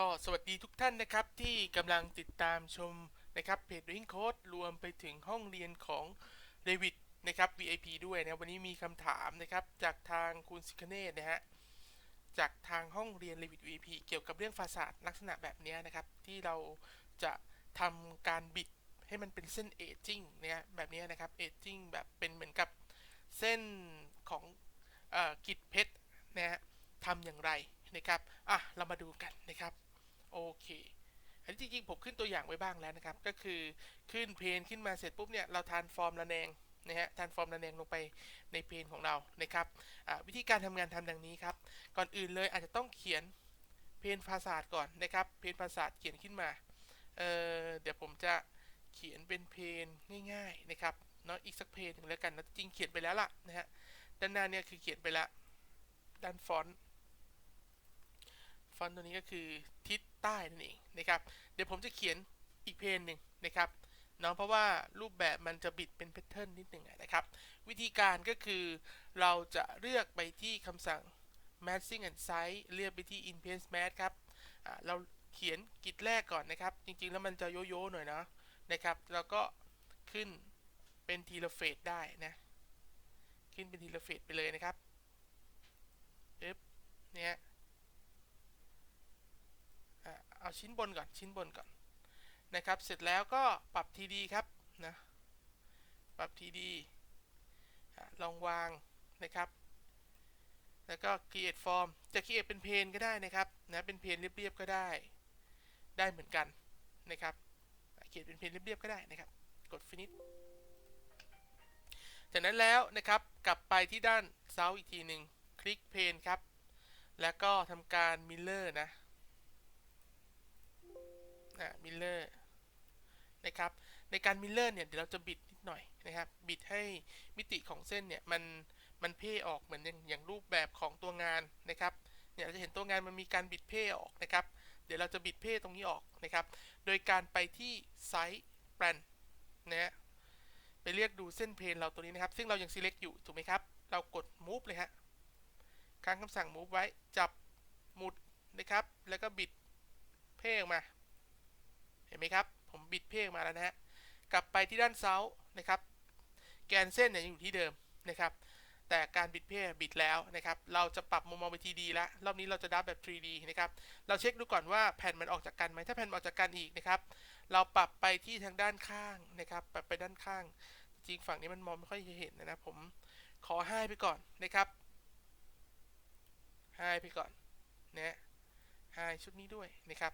ก็สวัสดีทุกท่านนะครับที่กำลังติดตามชมนะครับเพจ Ring Code รวมไปถึงห้องเรียนของ Revit นะครับ VIP ด้วยนะวันนี้มีคำถามนะครับจากทางคุณสิคเนตนะฮะจากทางห้องเรียน Revit VIP เกี่ยวกับเรื่องฟาสาดลักษณะแบบนี้นะครับ ที่เราจะทำการบิดให้มันเป็นเส้นเอจจิ้งเนี่ยแบบนี้นะครับเอจจิ้งแบบเป็นเหมือนกับเส้นของกิดเพชรนะฮะทำอย่างไรนะครับ อะ เรามาดูกันนะครับ โอเค อันนี้จริงๆ ผมขึ้นตัวอย่างไว้บ้างแล้วนะครับ ก็คือขึ้นเพนขึ้นมาเสร็จปุ๊บเนี่ย เราทานฟอร์มระแนงนะฮะทานฟอร์มระแนงลงไปในเพนของเรา นะครับวิธีการทำงานทำดังนี้ครับ ก่อนอื่นเลยอาจจะต้องเขียนเพนภาษาก่อนนะครับ เพนภาษาเขียนขึ้นมาเเดี๋ยวผมจะเขียนเป็นเพนง่าย ๆนะครับเนาะอีกสักเพนหนึ่งแล้วกันนะจริงเขียนไปแล้วล่ะนะฮะด้านหน้าเนี่ยคือเขียนไปแล้วด้านฟอนต์ฟอนต์ตัวนี้ก็คือทิศ ใต้นั่นเองนะครับ เดี๋ยวผมจะเขียนอีกเพนหนึ่งนะครับเนาะเพราะว่ารูปแบบมันจะบิดเป็นแพทเทิร์นนิดหนึ่งนะครับ วิธีการก็คือเราจะเลือกไปที่คำสั่ง matching and size เลือกไปที่ in place match ครับเราเขียนกิจแรกก่อนนะครับ จริงๆ แล้วมันจะโยโย่หน่อยนะนะครับแล้วก็ขึ้นเป็นทีละเฟสได้นะ ขึ้นเป็นทีละเฟสไปเลยนะครับปึ๊บเนี่ย เอาชิ้นบนก่อนชิ้นบนก่อนนะครับ เสร็จแล้วก็ปรับทีดีครับนะปรับทีดีลองวางนะครับ แล้วก็ create form จะ create เป็นเพนก็ได้นะครับนะเป็นเพนเรียบๆก็ได้ ได้เหมือนกันนะครับเขียนเป็นเพนเรียบๆก็ได้นะครับ กด finish จากนั้นแล้วนะครับกลับไปที่ด้านเซาอีกทีหนึ่งคลิกเพนครับ แล้วก็ทำการมิลเลอร์นะ มิลเลอร์นะครับ ในการมิลเลอร์เนี่ยเดี๋ยวเราจะบิดนิดหน่อยนะครับ บิดให้มิติของเส้นเนี่ยมันมันเพ่ออกเหมือนอย่างรูปแบบของตัวงานนะครับ เนี่ยเราจะเห็นตัวงานมันมีการบิดเพ่ออกนะครับ เดี๋ยวเราจะบิดเพ่ตรงนี้ออกนะครับ โดยการไปที่ไซส์แปลนนะฮะไปเรียกดูเส้นเพนเราตัวนี้นะครับ ซึ่งเรายัง select อยู่ถูกไหมครับ เรากด move เลยฮะค้างคำสั่ง move ไว้จับหมุดนะครับ แล้วก็บิดเพ่ออกมา ห็นไหมครับ ผมบิดเพกมาแล้วนะฮะ กลับไปที่ด้านเซา์นะครับ แกนเส้นเนี่ยยังอยู่ที่เดิมนะครับ แต่การบิดเพกบิดแล้วนะครับ เราจะปรับมุมมองไปทีดีแล้ว รอบนี้เราจะดับแบบ 3D นะครับ เราเช็คดูก่อนว่าแผ่นมันออกจากกันไหม ถ้าแผ่นออกจากกันอีกนะครับ เราปรับไปที่ทางด้านข้างนะครับ ปรับไปด้านข้าง จริงฝั่งนี้มันมองไม่ค่อยเห็นนะผม ขอให้ไปก่อนนะครับ ให้ไปก่อนนะให้ชุดนี้ด้วยนะครับ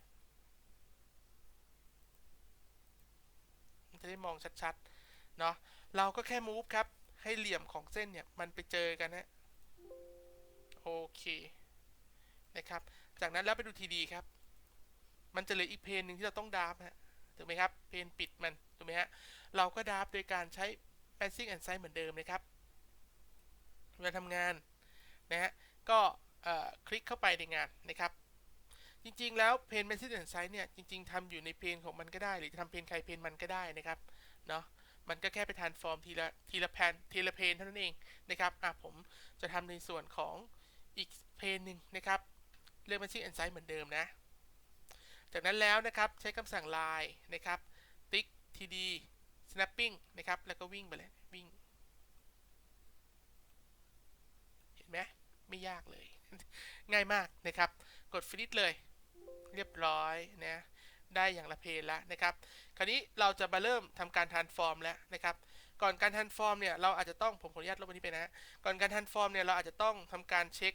จะได้มองชัดๆเนาะเราก็แค่ move ครับ ให้เหลี่ยมของเส้นเนี่ย มันไปเจอกันนะโอเคนะครับ จากนั้นแล้วไปดูทีดีครับ มันจะเหลืออีกเพนหนึ่งที่เราต้องดาบฮะถูกไหมครับเพนปิดมันถูกไหมฮะเราก็ดาบโดยการใช้ passing and size เหมือนเดิมนะครับเวลาทำงานนะฮะก็คลิกเข้าไปในงานนะครับ จริง ๆ แล้วเพนเมสซิเดนไซส์เนี่ยจริง ๆทำอยู่ในเพนของมันก็ได้ หรือทำเพนใครเพนมันก็ได้นะครับเนาะมันก็แค่ไปทานฟอร์มทีละทีละแพนทีละเพนเท่านั้นเองนะครับอะผมจะทำในส่วนของอีกเพนหนึ่งนะครับเลือก Matching and Size เหมือนเดิมนะ จากนั้นแล้วนะครับใช้คำสั่ง line นะครับติ๊ก td snapping นะครับแล้วก็วิ่งไปเลยวิ่ง เห็นไหมไม่ยากเลย ง่ายมากนะครับ กด finish เลย เรียบร้อยนะได้อย่างละเพลแล้วนะครับ คราวนี้เราจะมาเริ่มทำการทานฟอร์มแล้วนะครับ ก่อนการทานฟอร์มเนี่ยเราอาจจะต้องผมขออนุญาตลบอันนี้ไปนะ ก่อนการทานฟอร์มเนี่ยเราอาจจะต้องทำการเช็ค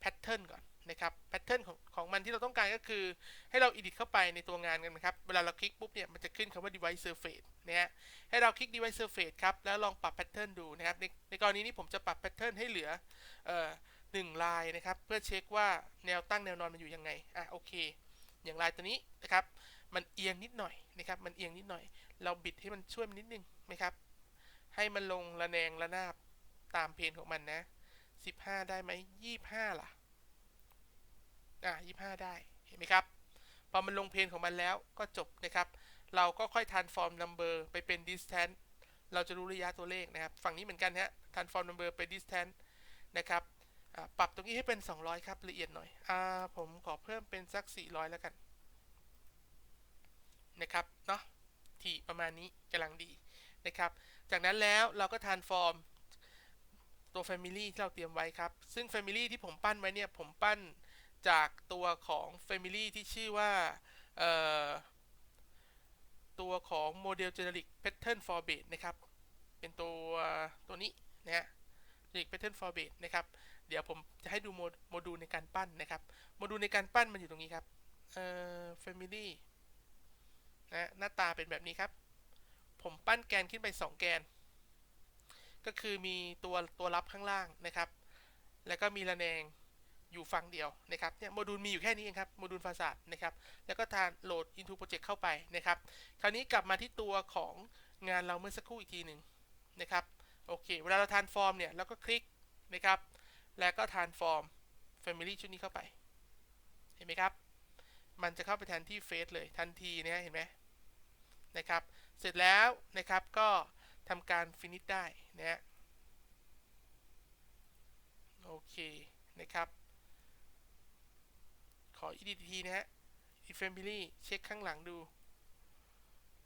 แพทเทิร์นก่อนนะครับแพทเทิร์นของของมันที่เราต้องการก็คือให้เราอิดิทเข้าไปในตัวงานกันนะครับ เวลาเราคลิกปุ๊บเนี่ยมันจะขึ้นคำว่า device surface นะฮะให้เราคลิก device surface ครับ แล้วลองปรับแพทเทิร์นดูนะครับ ในในกรณีนี้ผมจะปรับแพทเทิร์นให้เหลือเอ่อ หนึ่งลายนะครับ เพื่อเช็คว่าแนวตั้งแนวนอนมันอยู่ยังไง อะโอเค อย่างลายตัวนี้นะครับ มันเอียงนิดหน่อยนะครับ มันเอียงนิดหน่อย เราบิดให้มันช่วยมันนิดนึงนะครับ ให้มันลงระแนงระนาบตามเพนของมันนะ 15 ได้ไหม25 ล่ะ อะ25 ได้ เห็นไหมครับ พอมันลงเพนของมันแล้วก็จบนะครับ เราก็ค่อย transform number ไปเป็น distance เราจะรู้ระยะตัวเลขนะครับ ฝั่งนี้เหมือนกันฮะ transform number ไป distance นะครับ ปรับตรงนี้ให้เป็น 200 ครับ ละเอียดหน่อยอผมขอเพิ่มเป็นสัก 400 แล้วกัน นะครับ เนาะที่ประมาณนี้กำลังดีนะครับ จากนั้นแล้วเราก็ทานฟอร์มตัว Family ที่เราเตรียมไว้ครับ ซึ่ง Family ที่ผมปั้นไว้เนี่ย ผมปั้นจากตัวของ Family ที่ชื่อว่าตัวของ Model Generic Pattern for Base นะครับ เป็นตัวตัวนี้นะฮะ Generic Pattern for Base นะครับ เดี๋ยวผมจะให้ดูโมโมดูลในการปั้นนะครับ โมดูลในการปั้นมันอยู่ตรงนี้ครับ เอ่อ Family นะหน้าตาเป็นแบบนี้ครับ ผมปั้นแกนขึ้นไป 2 แกน ก็คือมีตัวตัวรับข้างล่างนะครับ แล้วก็มีระแนงอยู่ฝั่งเดียวนะครับเนี่ยโมดูลมีอยู่แค่นี้เองครับโมดูลฟาสาดนะครับ แล้วก็ทานโหลด into project เข้าไปนะครับ คราวนี้กลับมาที่ตัวของงานเราเมื่อสักครู่อีกทีหนึ่งนะครับ โอเค เวลาเราทานฟอร์มเนี่ยเราก็คลิกนะครับ แล้วก็ทานฟอร์ม Family ชุดนี้เข้าไป เห็นไหมครับ มันจะเข้าไปแทนที่เฟซเลยทันทีนะเห็นไหมนะครับ เสร็จแล้วนะครับก็ทำการ finish ได้นะโอเคนะครับ ขอ edit อีทีนะฮะ e family เช็คข้างหลังดู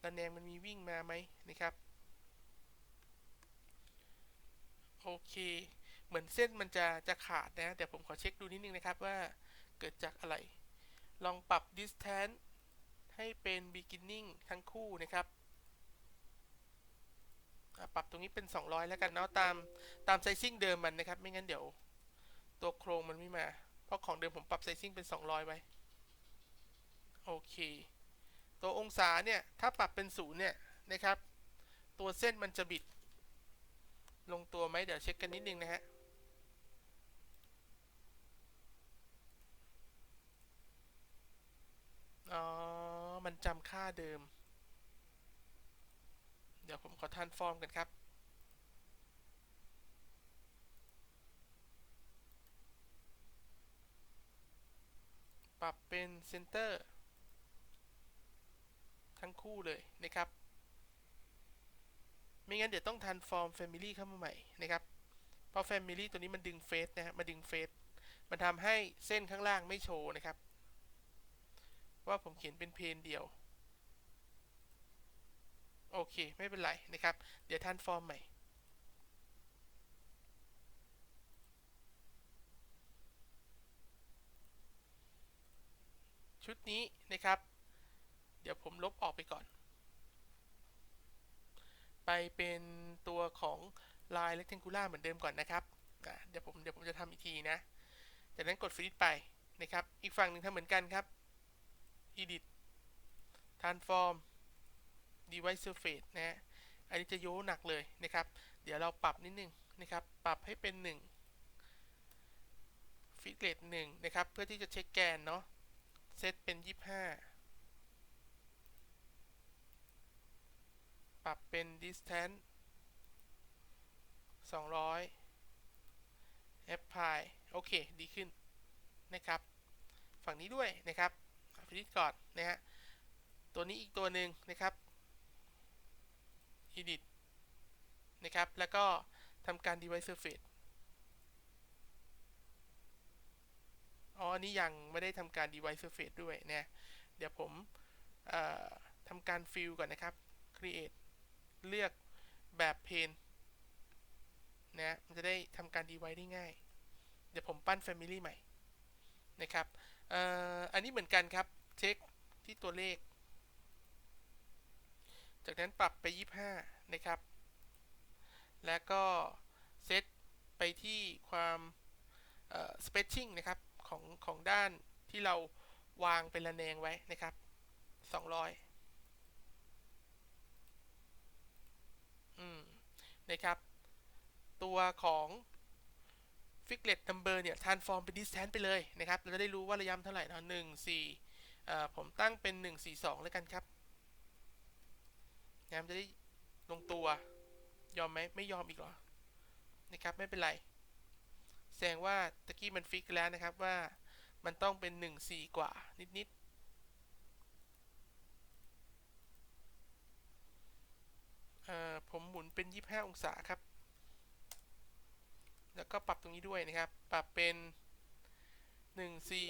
ระแนงมันมีวิ่งมาไหมนะครับ โอเค เหมือนเส้นมันจะจะขาดนะแต่ผมขอเช็คดูนิดนึงนะครับว่าเกิดจากอะไร ลองปรับ distance ให้เป็น beginning ทั้งคู่นะครับปรับตรงนี้เป็น 200 แล้วกันเนาะตามตามไซซิ่งเดิมมันนะครับ ไม่งั้นเดี๋ยว ตัวโครงมันไม่มา เพราะของเดิมผมปรับไซซิ่งเป็น 200 ไว้โอเคตัวองศาเนี่ย ถ้าปรับเป็นศูนย์เนี่ยนะครับ ตัวเส้นมันจะบิด ลงตัวไหมเดี๋ยวเช็คกันนิดนึงนะฮะอ๋อ มันจำค่าเดิม เดี๋ยวผมขอท่านฟอร์มกันครับ ปรับเป็นเซนเตอร์ ทั้งคู่เลยนะครับ ไม่งั้นเดี๋ยวต้องทันฟอร์ม Family เข้ามาใหม่นะครับ เพราะ Family ตัวนี้มันดึงเฟสนะฮะมาดึงเฟสมันทำให้เส้นข้างล่างไม่โชว์นะครับ ว่าผมเขียนเป็นเพนเดียว โอเค ไม่เป็นไรนะครับ เดี๋ยวทันฟอร์มใหม่ชุดนี้นะครับ เดี๋ยวผมลบออกไปก่อน ไปเป็นตัวของลาย rectangular เหมือนเดิมก่อนนะครับเดี๋ยวผมเดี๋ยวผมจะทำอีกทีนะจากนั้นกด finish ไปนะครับ อีกฝั่งหนึ่งทำเหมือนกันครับ edit transform device surface นะฮะอันนี้จะโยหนักเลยนะครับ เดี๋ยวเราปรับนิดนึงนะครับ ปรับให้เป็น 1 ฟิกเลต1นะครับ เพื่อที่จะเช็คแกนเนาะ เซตเป็น 25 ปรับเป็น distance 200 apply โอเค ดีขึ้นนะครับ ฝั่งนี้ด้วยนะครับฟินิชก่อนนะฮะ ตัวนี้อีกตัวหนึ่งนะครับ edit นะครับ แล้วก็ทำการ device surface อ๋อ อันนี้ยังไม่ได้ทำการ device surface ด้วยนะ เดี๋ยวผมทำการ fill ก่อนนะครับ create เลือกแบบ pane นะมันจะได้ทำการ device ได้ง่าย เดี๋ยวผมปั้น family ใหม่นะครับอันนี้เหมือนกันครับเช็คที่ตัวเลข จากนั้นปรับไป 25 นะครับ แล้วก็เซตไปที่ความ spacing นะครับของของด้านที่เราวางเป็นระแนงไว้นะครับ 200 อืม นะครับ ตัวของ Figlet Number เนี่ย transform เป็น distance ไปเลยนะครับ เราจะได้รู้ว่าระยะเท่าไหร่นะหนึ่งสี่ผมตั้งเป็น 142 แล้วกันครับนะมันจะได้ลงตัวยอมไหมไม่ยอมอีกเหรอ นะครับ ไม่เป็นไร แสดงว่าตะกี้มันฟิกแล้วนะครับว่ามันต้องเป็น 14 กว่านิดๆ ผมหมุนเป็น 25 องศาครับ แล้วก็ปรับตรงนี้ด้วยนะครับ ปรับเป็นหนึ่งสี่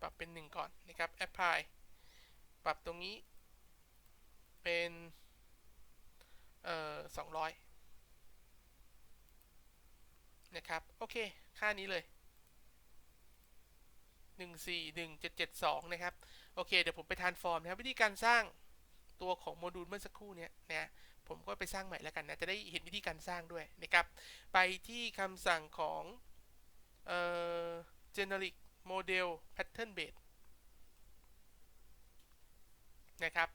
ปรับเป็นหนึ่งก่อนนะครับ apply ปรับตรงนี้เป็นเอ่อสองร้อยนะครับ โอเค ค่านี้เลย หนึ่งสี่หนึ่งเจ็ดเจ็ดสองนะครับ โอเค เดี๋ยวผมไปทานฟอร์มนะครับ วิธีการสร้างตัวของโมดูลเมื่อสักครู่เนี้ยนะผมก็ไปสร้างใหม่แล้วกันนะ จะได้เห็นวิธีการสร้างด้วยนะครับ ไปที่คำสั่งของเอ่อ generic model pattern base นะครับ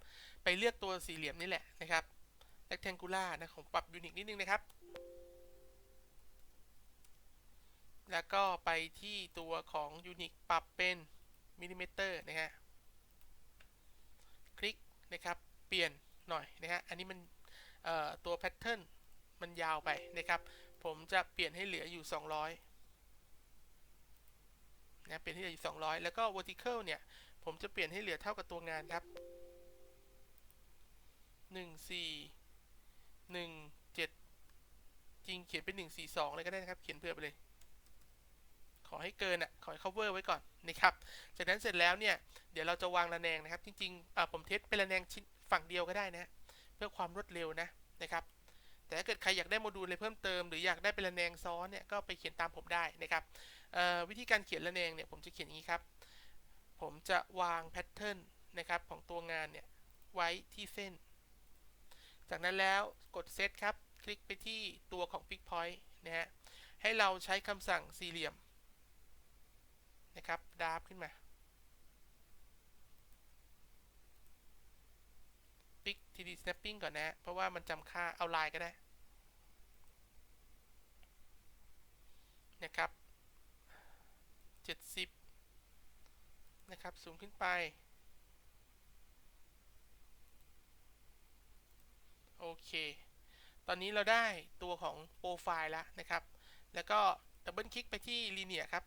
ไปเลือกตัวสี่เหลี่ยมนี่แหละนะครับ rectangular นะผมปรับยูนิคนิดนึงนะครับ แล้วก็ไปที่ตัวของยูนิคปรับเป็นมิลลิเมตรนะฮะ คลิกนะครับ เปลี่ยนหน่อยนะฮะ อันนี้มันตัวแพทเทิร์นมันยาวไปนะครับ ผมจะเปลี่ยนให้เหลืออยู่ 200นะเปลี่ยนให้เหลืออยู่ 200 แล้วก็ vertical เนี่ย ผมจะเปลี่ยนให้เหลือเท่ากับตัวงานครับ 1 4 1 7 จริงเขียนเป็น 1 4 2 เลยก็ได้นะครับ เขียนเพื่อไปเลย อให้เกินอะขอให้ cover ไว้ก่อนนะครับจากนั้นเสร็จแล้วเนี่ยเดี๋ยวเราจะวางระแนงนะครับ จริงๆผมเทสเป็นระแนงชิ้นฝั่งเดียวก็ได้นะเพื่อความรวดเร็วนะนะครับแต่ถ้าเกิดใครอยากได้โมดูลอะไรเพิ่มเติม หรืออยากได้เป็นระแนงซ้อนเนี่ยก็ไปเขียนตามผมได้นะครับวิธีการเขียนระแนงเนี่ยผมจะเขียนอย่างนี้ครับ ผมจะวางแพทเทิร์นนะครับของตัวงานเนี่ยไว้ที่เส้น จากนั้นแล้วกดเซตครับ คลิกไปที่ตัวของ Pick Point นะฮะให้เราใช้คำสั่งสี่เหลี่ยม นะครับดาร์ฟขึ้นมาปิก 3D snapping ก่อนนะ เพราะว่ามันจำค่าเอาลายก็ได้ นะครับ 70 นะครับ สูงขึ้นไป โอเค ตอนนี้เราได้ตัวของโปรไฟล์แล้วนะครับ แล้วก็ดับเบิลคลิกไปที่ลีเนียครับ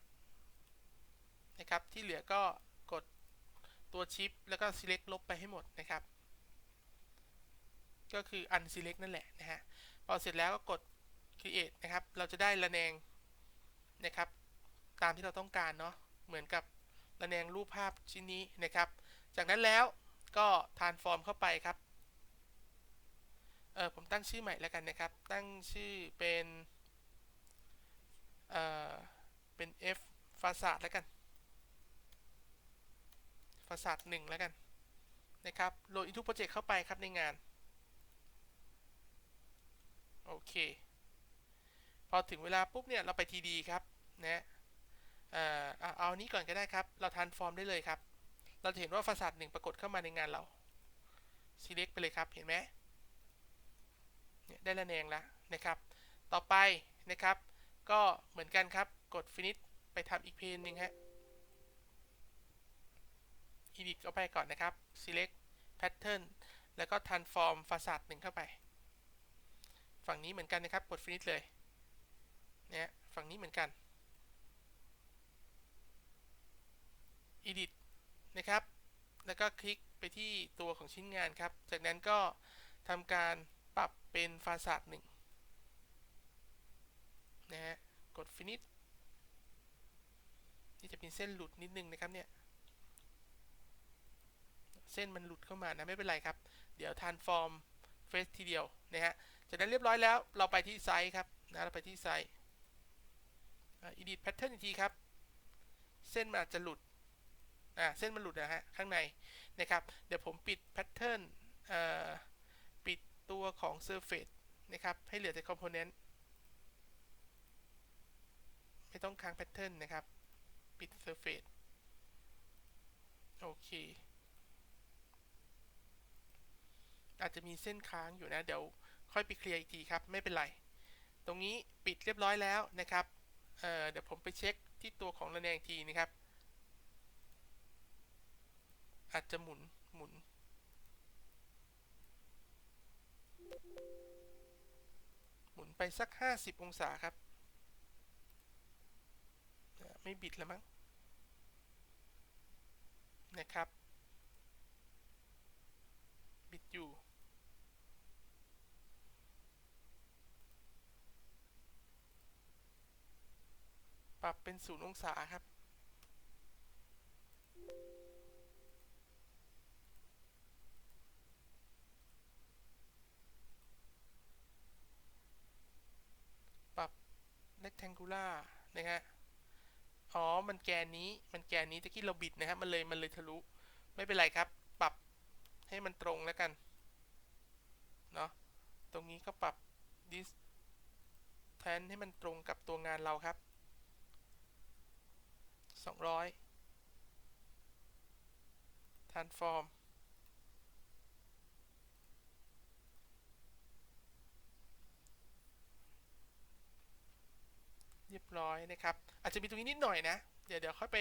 นะครับ ที่เหลือก็กดตัวชิป แล้วก็ select ลบไปให้หมดนะครับ ก็คือ unselect นั่นแหละนะฮะ พอเสร็จแล้วก็กด create นะครับ เราจะได้ระแนงนะครับ ตามที่เราต้องการเนาะ เหมือนกับระแนงรูปภาพชิ้นนี้นะครับ จากนั้นแล้วก็ transform เข้าไปครับ เออผมตั้งชื่อใหม่แล้วกันนะครับ ตั้งชื่อเป็น เอ่อเป็น f ฟาซาดแล้วกัน ฟาซาดหนึ่งแล้วกันนะครับโหลด into project เข้าไปครับในงาน โอเค พอถึงเวลาปุ๊บเนี่ย เราไปทีดีครับนะเอ่อเอานี้ก่อนก็ได้ครับ เราทันฟอร์มได้เลยครับ เราจะเห็นว่าฟาสาดหนึ่งปรากฏเข้ามาในงานเรา select ไปเลยครับ เห็นไหมเนี่ยได้ระแนงแล้วนะครับ ต่อไปนะครับ ก็เหมือนกันครับ กด finish ไปทำอีกเพนหนึ่งฮะ edit เข้าไปก่อนนะครับ select pattern แล้วก็ transform ฟาสาดหนึ่งเข้าไป ฝั่งนี้เหมือนกันนะครับ กด finish เลยเนี่ยฝั่งนี้เหมือนกัน edit นะครับ แล้วก็คลิกไปที่ตัวของชิ้นงานครับ จากนั้นก็ทำการปรับเป็นฟาสาดหนึ่งนะฮะ กด finish นี่จะเป็นเส้นหลุดนิดนึงนะครับเนี่ย เส้นมันหลุดเข้ามานะไม่เป็นไรครับ เดี๋ยว transform face ทีเดียวนะฮะจากนั้นเรียบร้อยแล้วเราไปที่ไซส์ครับนะเราไปที่ไซส์ edit pattern อีกทีครับ เส้นมันอาจจะหลุดอ่าเส้นมันหลุดนะฮะข้างในนะครับ เดี๋ยวผมปิด pattern ปิดตัวของ surface นะครับให้เหลือแต่ component ไม่ต้องค้าง pattern นะครับ ปิด surface โอเค อาจจะมีเส้นค้างอยู่นะ เดี๋ยวค่อยไปเคลียร์อีกทีครับ ไม่เป็นไร ตรงนี้ปิดเรียบร้อยแล้วนะครับเเดี๋ยวผมไปเช็คที่ตัวของระแนงทีนะครับ อาจจะหมุนหมุน หมุนไปสัก 50 องศาครับ ไม่บิดแล้วมั้งนะครับ บิดอยู่ ป รับเป็นศูนย์องศาครับ ปรับ rectangular นะฮะ อ๋อ มันแกนนี้ มันแกนนี้ตะกี้เราบิดนะครับ มันเลย มันเลยทะลุ ไม่เป็นไรครับ ปรับให้มันตรงแล้วกัน เนาะ ตรงนี้ก็ปรับ distance ให้มันตรงกับตัวงานเราครับ 200 transform เรียบร้อยนะครับ อาจจะมีตรงนี้นิดหน่อยนะ เดี๋ยวเดี๋ยวค่อยไป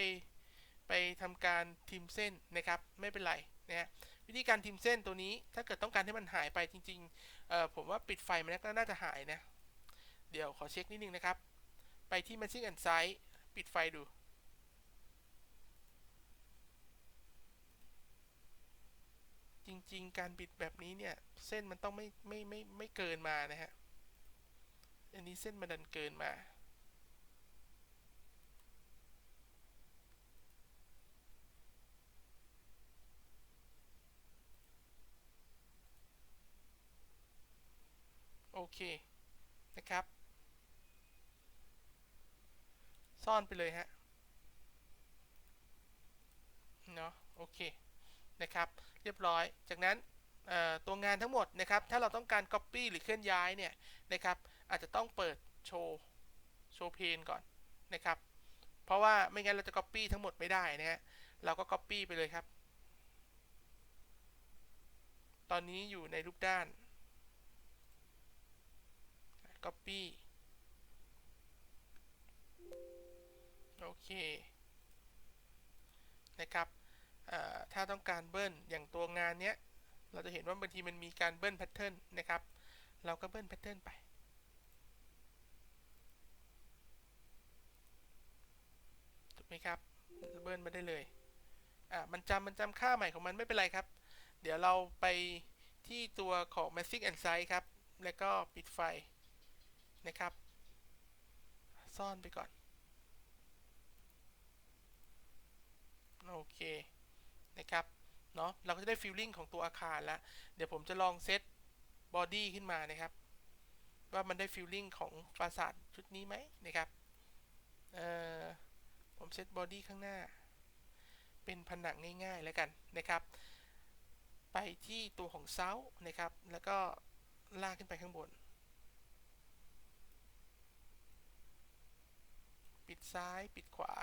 ไปทำการทิมเส้นนะครับ ไม่เป็นไรนะวิธีการทิมเส้นตัวนี้ถ้าเกิดต้องการให้มันหายไปจริงๆเออผมว่าปิดไฟมันก็น่าจะหายนะ เดี๋ยวขอเช็คนิดนึงนะครับ ไปที่ Matching and Size ปิดไฟดู จริง ๆ การบิดแบบนี้เนี่ย เส้นมันต้องไม่ไม่ไม่ไม่เกินมานะฮะ อันนี้เส้นมันดันเกินมา โอเค นะครับ ซ่อนไปเลยฮะ เนาะโอเค นะครับ เรียบร้อย จากนั้นตัวงานทั้งหมดนะครับ ถ้าเราต้องการ Copy หรือเคลื่อนย้ายเนี่ยนะครับ อาจจะต้องเปิดโชว์โชว์เพนก่อนนะครับ เพราะว่าไม่งั้นเราจะ Copy ทั้งหมดไม่ได้นะฮะ เราก็ Copy ไปเลยครับ ตอนนี้อยู่ในรูปด้าน Copy โอเค นะครับ ถ้าต้องการเบิ้ลอย่างตัวงานเนี้ย เราจะเห็นว่าบางทีมันมีการเบิ้ลแพทเทิร์นนะครับ เราก็เบิ้ลแพทเทิร์นไป ถูกไหมครับ เบิ้ลมาได้เลย อ่า มันจำมันจำค่าใหม่ของมันไม่เป็นไรครับ เดี๋ยวเราไปที่ตัวของ Magic and Size ครับ แล้วก็ปิดไฟนะครับ ซ่อนไปก่อน โอเค นะครับเนาะเราก็จะได้ฟีลลิ่งของตัวอาคารแล้ว เดี๋ยวผมจะลองเซตบอดี้ขึ้นมานะครับ ว่ามันได้ฟีลลิ่งของฟาสาดชุดนี้ไหมนะครับเอ่อผมเซตบอดี้ข้างหน้า เป็นผนังง่ายๆแล้วกันนะครับ ไปที่ตัวของเซานะครับ แล้วก็ลากขึ้นไปข้างบน ปิดซ้ายปิดขวา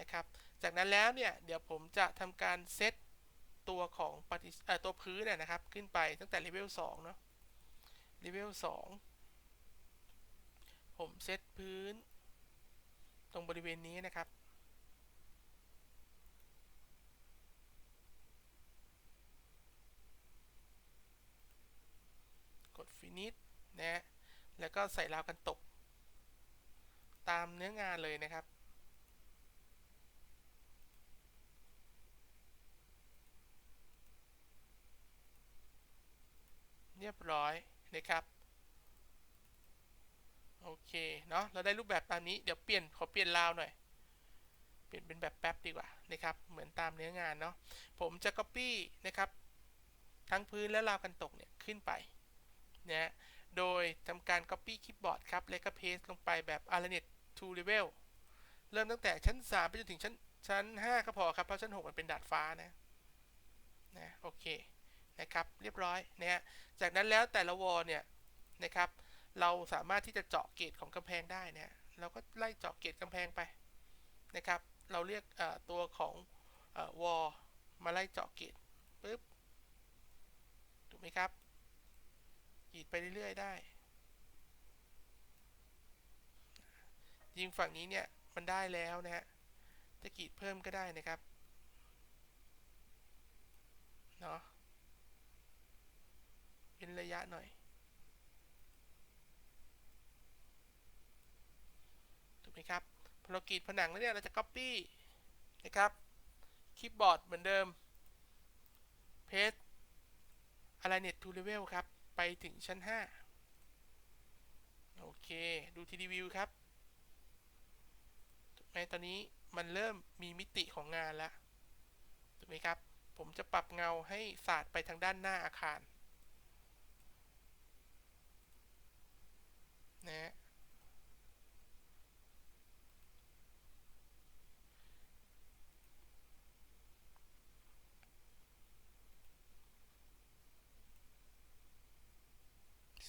นะครับ จากนั้นแล้วเนี่ยเดี๋ยวผมจะทำการเซตตัวของปฏิตัวพื้นเนี่ยนะครับ ขึ้นไปตั้งแต่เลเวล2เนาะเลเวล2ผมเซตพื้น ตรงบริเวณนี้นะครับกด finish นะ แล้วก็ใส่ราวกันตก ตามเนื้องานเลยนะครับ รียบร้อยนะครับโอเคเนาะเราได้รูปแบบตามนี้เดี๋ยวเปลี่ยนขอเปลี่ยนราวหน่อย เปลี่ยนเป็นแบบแป๊บดีกว่านะครับเหมือนตามเนื้องานเนาะผมจะ copy นะครับ ทั้งพื้นและราวกันตกเนี่ยขึ้นไปนะโดยทำการ copy คลิปบอร์ดครับแล้วก็ paste ลงไปแบบ alternate to level เริ่มตั้งแต่ชั้น 3 ไปจนถึงชั้นชั้น 5 ก็พอครับ เพราะชั้น 6 มันเป็นดาดฟ้านะนะโอเค นะครับเรียบร้อยนะฮะจากนั้นแล้วแต่ละวอลเนี่ยนะครับเราสามารถที่จะเจาะเกตของกำแพงได้นะเราก็ไล่เจาะเกตกำแพงไปนะครับ เราเรียกตัวของวอลมาไล่เจาะเกตปึ๊บถูกไหมครับกรีดไปเรื่อยๆได้ ยิงฝั่งนี้เนี่ยมันได้แล้วนะฮะจะกรีดเพิ่มก็ได้นะครับ เนาะเป็น ระยะหน่อยถูกไหมครับพอเรากรีดผนังแล้วเนี่ยเราจะ copy นะครับคลิปบอร์ดเหมือนเดิม paste align to level ครับ ไปถึงชั้น 5 โอเค ดูทีดีวิวครับไหมตอนนี้มันเริ่มมีมิติของงานแล้วถูกไหมครับ ผมจะปรับเงาให้สาดไปทางด้านหน้าอาคาร นะ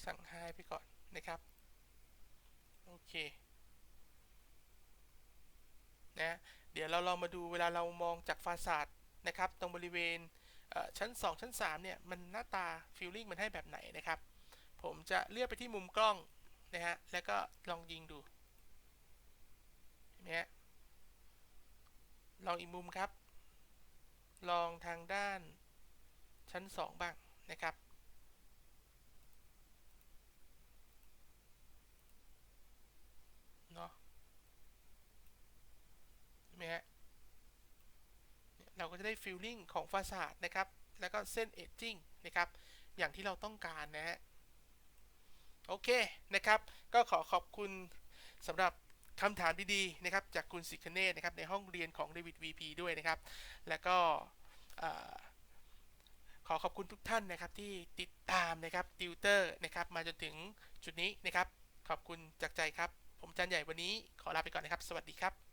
สั่งไฮไปก่อนนะครับ โอเคนะเดี๋ยวเราลองมาดูเวลาเรามองจากฟาสาดนะครับ ตรงบริเวณชั้น 2 ชั้น 3 เนี่ย มันหน้าตาฟิลลิ่งมันให้แบบไหนนะครับ ผมจะเลือกไปที่มุมกล้อง นะฮะ แล้วก็ลองยิงดูเห็นไหมฮะ ลองอีกมุมครับ ลองทางด้านชั้น 2 บ้างนะครับ เนาะเห็นไหมฮะเนี่ยเราก็จะได้ฟีลลิ่งของฟาสาดนะครับ แล้วก็เส้นเอจจิ้งนะครับ อย่างที่เราต้องการนะฮะ โอเคนะครับ ก็ขอขอบคุณสำหรับคำถามดีๆนะครับจากคุณสิคเนตนะครับในห้องเรียนของเดวิด VP ด้วยนะครับ แล้วก็ขอขอบคุณทุกท่านนะครับที่ติดตามนะครับติวเตอร์นะครับมาจนถึงจุดนี้นะครับ ขอบคุณจากใจครับ ผมจันใหญ่วันนี้ขอลาไปก่อนนะครับ สวัสดีครับ